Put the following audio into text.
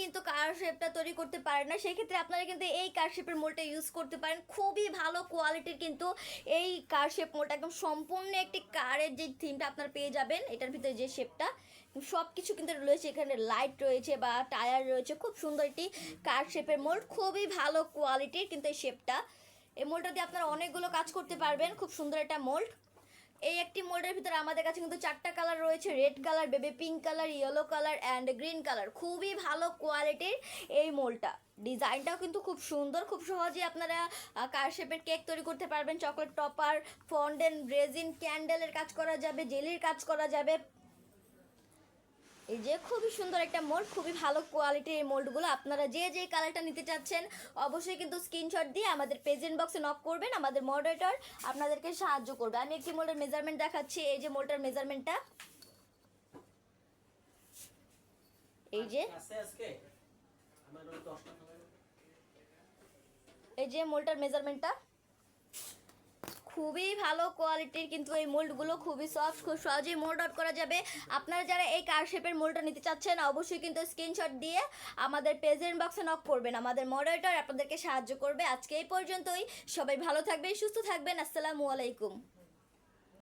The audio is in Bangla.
কিন্তু কার শেপটা তৈরি করতে পারেন না। সেক্ষেত্রে আপনারা কিন্তু এই কার শেপের মোলটা ইউজ করতে পারেন। খুবই ভালো কোয়ালিটির কিন্তু এই কার শেপ মোলটা একদম সম্পূর্ণ একটি কারের যে থিমটা আপনারা পেয়ে যাবেন, এটার ভিতরে যে শেপটা সব কিছু কিন্তু রয়েছে। এখানে লাইট রয়েছে বা টায়ার রয়েছে, খুব সুন্দর একটি কার শেপের মোল্ড খুবই ভালো কোয়ালিটির কিন্তু এই শেপটা এই মোল্ডটা দিয়ে আপনারা অনেকগুলো কাজ করতে পারবেন। খুব সুন্দর একটা মোল্ড এই একটি মোল্ডের ভিতরে আমাদের কাছে কিন্তু চারটা কালার রয়েছে red colour baby pink colour yellow colour and green colour খুবই ভালো কোয়ালিটির এই মোল্ডটা। ডিজাইনটাও কিন্তু খুব সুন্দর, খুব সহজেই আপনারা কার শেপের কেক তৈরি করতে পারবেন। চকলেট টপার ফন্ডেন রেজিন ক্যান্ডেলের কাজ করা যাবে জেলির কাজ করা যাবে। এই যে খুবই সুন্দর একটা মোল্ড খুবই ভালো কোয়ালিটির এই মোল্ডগুলো। আপনারা যে যে কালারটা নিতে চাচ্ছেন অবশ্যই কিন্তু স্ক্রিনশট দিয়ে আমাদের প্রেজেন্ট বক্সে নক করবেন আমাদের মডারেটর আপনাদেরকে সাহায্য করবে। আমি একটি মোল্ডের মেজারমেন্ট দেখাচ্ছি এই যে মোল্ডটার মেজারমেন্টটা এই যে। এই যে মোল্ডটার মেজারমেন্টটা খুবই ভালো কোয়ালিটির কিন্তু এই মোল্ডগুলো খুবই সফট খুব সহজেই মোল্ড আউট করা যাবে। আপনারা যারা এই কার শেপের মোল্ডটা নিতে চাচ্ছেন, অবশ্যই কিন্তু স্ক্রিনশট দিয়ে আমাদের প্রেজেন্ট বক্সে নক করবেন। আমাদের মডারেটর আপনাদেরকে সাহায্য করবে। আজকে এই পর্যন্তই। সবাই ভালো থাকবেন, সুস্থ থাকবেন। আসসালামু আলাইকুম।